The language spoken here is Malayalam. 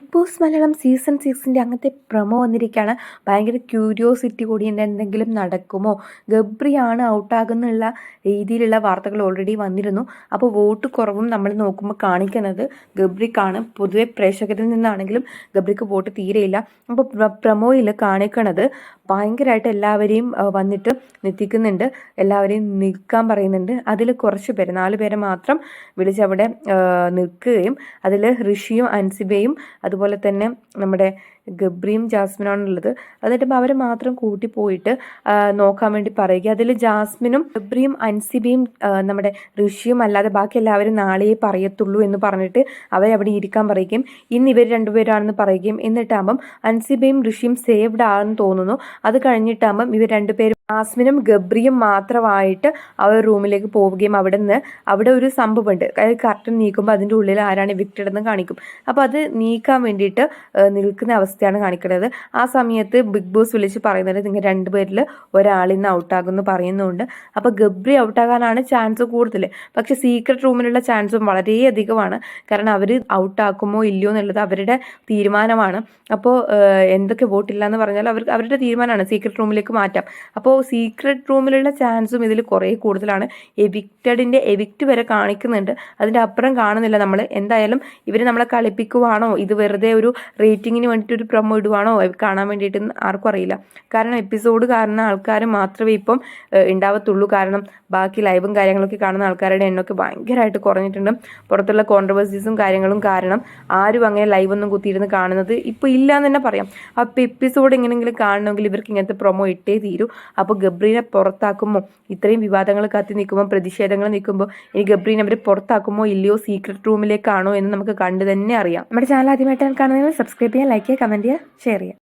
ബിഗ് ബോസ് മലയാളം സീസൺ സിക്സിന്റെ അങ്ങനത്തെ പ്രമോ വന്നിരിക്കുകയാണ് ഭയങ്കര ക്യൂരിയോസിറ്റി കൂടി എന്തെങ്കിലും നടക്കുമോ? ഗബ്രിയാണ് ഔട്ടാകുന്നുള്ള രീതിയിലുള്ള വാർത്തകൾ ഓൾറെഡി വന്നിരുന്നു. അപ്പോൾ വോട്ട് കുറവും നമ്മൾ നോക്കുമ്പോൾ കാണിക്കുന്നത് ഗബ്രിക്കാണ്. പൊതുവെ പ്രേക്ഷകരിൽ നിന്നാണെങ്കിലും ഗബ്രിക്ക് വോട്ട് തീരെയില്ല. അപ്പോൾ പ്രമോയിൽ കാണിക്കണത് ഭയങ്കരമായിട്ട് എല്ലാവരെയും വന്നിട്ട് നിൽക്കുന്നുണ്ട് എല്ലാവരെയും നിൽക്കാൻ പറയുന്നുണ്ട്. അതിൽ കുറച്ച് പേര് നാല് പേരെ മാത്രം വിളിച്ചവിടെ നിൽക്കുകയും അതിൽ ഋഷിയും അൻസിബയും അതുപോലെ തന്നെ നമ്മുടെ ഗബ്രിയും ജാസ്മിനാണുള്ളത്. എന്നിട്ട് അവർ മാത്രം കൂട്ടി പോയിട്ട് നോക്കാൻ വേണ്ടി പറയുക. അതിൽ ജാസ്മിനും ഗബ്രിയും അൻസിബിയും നമ്മുടെ ഋഷിയും അല്ലാതെ ബാക്കി എല്ലാവരും നാളെയേ പറയത്തുള്ളൂ എന്ന് പറഞ്ഞിട്ട് അവരെ അവിടെ ഇരിക്കാൻ പറയുകയും ഇന്ന് ഇവർ രണ്ടുപേരാണെന്ന് പറയുകയും എന്നിട്ടാകുമ്പം അൻസിബയും ഋഷിയും സേവ്ഡ് ആണെന്ന് തോന്നുന്നു. അത് കഴിഞ്ഞിട്ടാകുമ്പം ഇവർ രണ്ടുപേരും ജാസ്മിനും ഗബ്രിയും മാത്രമായിട്ട് അവർ റൂമിലേക്ക് പോവുകയും അവിടെ നിന്ന് അവിടെ ഒരു സംഭവമുണ്ട്. അതായത് കർട്ടൻ നീക്കുമ്പോൾ അതിന്റെ ഉള്ളിൽ ആരാണ് വിക്റ്റഡ് എന്ന് കാണിക്കും. അപ്പോൾ അത് നീക്കാൻ വേണ്ടിയിട്ട് നിൽക്കുന്ന അവസ്ഥയാണ് കാണിക്കുന്നത്. ആ സമയത്ത് ബിഗ് ബോസ് വിളിച്ച് പറയുന്നത് നിങ്ങൾ രണ്ടുപേരിൽ ഒരാൾ ഇന്ന് ഔട്ടാകുമെന്ന് പറയുന്നുണ്ട്. അപ്പോൾ ഗബ്രി ഔട്ടാകാനാണ് ചാൻസ് കൂടുതൽ പക്ഷേ സീക്രട്ട് റൂമിലുള്ള ചാൻസും വളരെയധികമാണ് കാരണം അവർ ഔട്ടാക്കുമോ ഇല്ലയോ എന്നുള്ളത് അവരുടെ തീരുമാനമാണ്. അപ്പോൾ എന്തൊക്കെ വോട്ടില്ല എന്ന് പറഞ്ഞാൽ അവർ അവരുടെ തീരുമാനമാണ് സീക്രട്ട് റൂമിലേക്ക് മാറ്റാം. അപ്പോൾ സീക്രട്ട് റൂമിലുള്ള ചാൻസും ഇതിൽ കുറേ കൂടുതലാണ്. എവിക്റ്റഡിന്റെ എവിക്റ്റ് വരെ കാണിക്കുന്നുണ്ട്. അതിന്റെ അപ്പുറം കാണുന്നില്ല നമ്മൾ എന്തായാലും ഇവർ നമ്മളെ കളിപ്പിക്കുവാണോ? ഇത് വെറുതെ ഒരു റേറ്റിങ്ങിന് വേണ്ടിയിട്ട് ഒരു പ്രൊമോ ഇടുവാണോ? കാണാൻ വേണ്ടിയിട്ട് ആർക്കും അറിയില്ല. കാരണം എപ്പിസോഡ് കാരണം ആൾക്കാർ മാത്രമേ ഇപ്പം ഉണ്ടാവത്തുള്ളൂ കാരണം ബാക്കി ലൈവും കാര്യങ്ങളൊക്കെ കാണുന്ന ആൾക്കാരുടെ എണ്ണമൊക്കെ ഭയങ്കരമായിട്ട് കുറഞ്ഞിട്ടുണ്ട്. പുറത്തുള്ള കോൺട്രവേഴ്സീസും കാര്യങ്ങളും കാരണം ആരും അങ്ങനെ ലൈവൊന്നും കുത്തിയിരുന്ന് കാണുന്നത് ഇപ്പോൾ ഇല്ല എന്ന് തന്നെ പറയാം. അപ്പോൾ എപ്പിസോഡ് എങ്ങനെയെങ്കിലും കാണണമെങ്കിൽ ഇവർക്ക് ഇങ്ങനത്തെ പ്രൊമോ ഇട്ടേ തീരൂ. അപ്പോൾ ഗബ്രീനെ പുറത്താക്കുമോ? ഇത്രയും വിവാദങ്ങൾ കത്തി നിൽക്കുമ്പോൾ പ്രതിഷേധങ്ങൾ നിൽക്കുമ്പോൾ ഇനി ഗബ്രീനെ അവർ പുറത്താക്കുമോ ഇല്ലയോ സീക്രട്ട് റൂമിലേക്കാണോ എന്ന് നമുക്ക് കണ്ടു തന്നെ അറിയാം. നമ്മുടെ ചാനൽ ആദ്യമായിട്ടാണ് കാണുന്നതെങ്കിൽ സബ്സ്ക്രൈബ് ചെയ്യുക ലൈക്ക് ചെയ്യുക കമന്റ് ചെയ്യുക ഷെയർ ചെയ്യുക